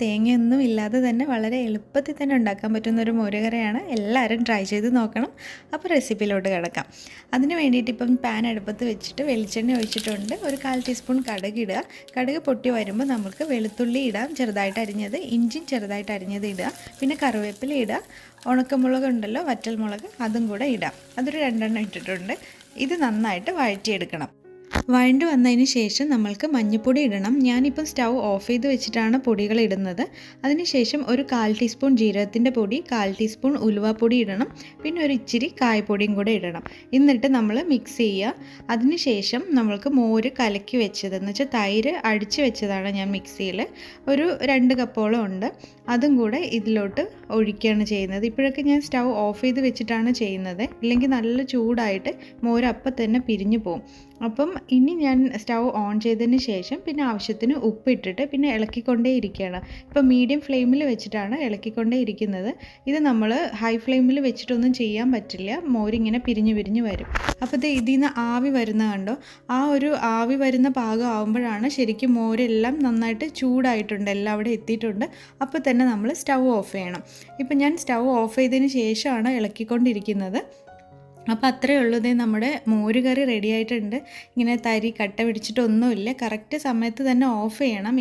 തേങ്ങയൊന്നും ഇല്ലാതെ തന്നെ വളരെ എളുപ്പത്തിൽ തന്നെ ഉണ്ടാക്കാൻ പറ്റുന്ന ഒരു മോരുകറിയാണ്. എല്ലാവരും ട്രൈ ചെയ്ത് നോക്കണം. അപ്പോൾ റെസിപ്പിയിലോട്ട് കിടക്കാം. അതിന് വേണ്ടിയിട്ട് ഇപ്പം പാൻ അടുപ്പത്ത് വെച്ചിട്ട് വെളിച്ചെണ്ണ ഒഴിച്ചിട്ടുണ്ട്. ഒരു കാൽ ടീസ്പൂൺ കടുക് ഇടുക. കടുക് പൊട്ടി വരുമ്പോൾ നമുക്ക് വെളുത്തുള്ളി ഇടാം. ചെറുതായിട്ട് അരിഞ്ഞത് ഇഞ്ചിയും ചെറുതായിട്ട് അരിഞ്ഞത് ഇടുക. പിന്നെ കറിവേപ്പില ഇടുക. ഉണക്കമുളക് ഉണ്ടല്ലോ വറ്റൽമുളക് അതും കൂടെ ഇടാം. അതൊരു രണ്ടെണ്ണം ഇട്ടിട്ടുണ്ട്. ഇത് നന്നായിട്ട് വഴറ്റിയെടുക്കണം. വഴണ്ട് വന്നതിന് ശേഷം നമ്മൾക്ക് മഞ്ഞൾപ്പൊടി ഇടണം. ഞാനിപ്പം സ്റ്റൗ ഓഫ് ചെയ്ത് വെച്ചിട്ടാണ് പൊടികൾ ഇടുന്നത്. അതിനുശേഷം ഒരു കാൽ ടീസ്പൂൺ ജീരകത്തിന്റെ പൊടി കാൽ ടീസ്പൂൺ ഉലുവപ്പൊടി ഇടണം. പിന്നെ ഒരു ഇച്ചിരി കായപ്പൊടിയും കൂടെ ഇടണം. എന്നിട്ട് നമ്മൾ മിക്സ് ചെയ്യുക. അതിനുശേഷം നമ്മൾക്ക് മോര് കലക്കി വെച്ചത് എന്ന് വെച്ചാൽ തൈര് അടിച്ച് വെച്ചതാണ് ഞാൻ മിക്സിയിൽ ഒരു രണ്ട് കപ്പോളം ഉണ്ട്. അതും കൂടെ ഇതിലോട്ട് ഒഴിക്കുകയാണ് ചെയ്യുന്നത്. ഇപ്പോഴൊക്കെ ഞാൻ സ്റ്റൗ ഓഫ് ചെയ്ത് വെച്ചിട്ടാണ് ചെയ്യുന്നത്. ഇല്ലെങ്കിൽ നല്ല ചൂടായിട്ട് മോര് അപ്പം തന്നെ പിരിഞ്ഞു പോകും അപ്പം ഇനി ഞാൻ സ്റ്റൗ ഓൺ ചെയ്തതിന് ശേഷം പിന്നെ ആവശ്യത്തിന് ഉപ്പിട്ടിട്ട് പിന്നെ ഇളക്കിക്കൊണ്ടേ ഇരിക്കുകയാണ്. ഇപ്പം മീഡിയം ഫ്ലെയിമിൽ വെച്ചിട്ടാണ് ഇളക്കിക്കൊണ്ടേ ഇരിക്കുന്നത്. ഇത് നമ്മൾ ഹൈ ഫ്ലെയിമിൽ വെച്ചിട്ടൊന്നും ചെയ്യാൻ പറ്റില്ല. മോരിങ്ങനെ പിരിഞ്ഞ് പിരിഞ്ഞ് വരും. അപ്പോൾ ഇത് ഇതിൽ നിന്ന് ആവി വരുന്ന കണ്ടോ? ആ ഒരു ആവി വരുന്ന പാകം ആകുമ്പോഴാണ് ശരിക്കും മോരെല്ലാം നന്നായിട്ട് ചൂടായിട്ടുണ്ട്. എല്ലാം അവിടെ എത്തിയിട്ടുണ്ട്. അപ്പോൾ തന്നെ നമ്മൾ സ്റ്റൗ ഓഫ് ചെയ്യണം. ഇപ്പം ഞാൻ സ്റ്റൗ ഓഫ് ചെയ്തതിന് ശേഷമാണ് ഇളക്കിക്കൊണ്ടിരിക്കുന്നത്. അപ്പോൾ അത്രയേ ഉള്ളൂ. ഇതേ നമ്മുടെ മോരുകറി റെഡി ആയിട്ടുണ്ട്. ഇങ്ങനെ തരി കട്ട പിടിച്ചിട്ടൊന്നുമില്ല. കറക്റ്റ് സമയത്ത് തന്നെ ഓഫ് ചെയ്യണം.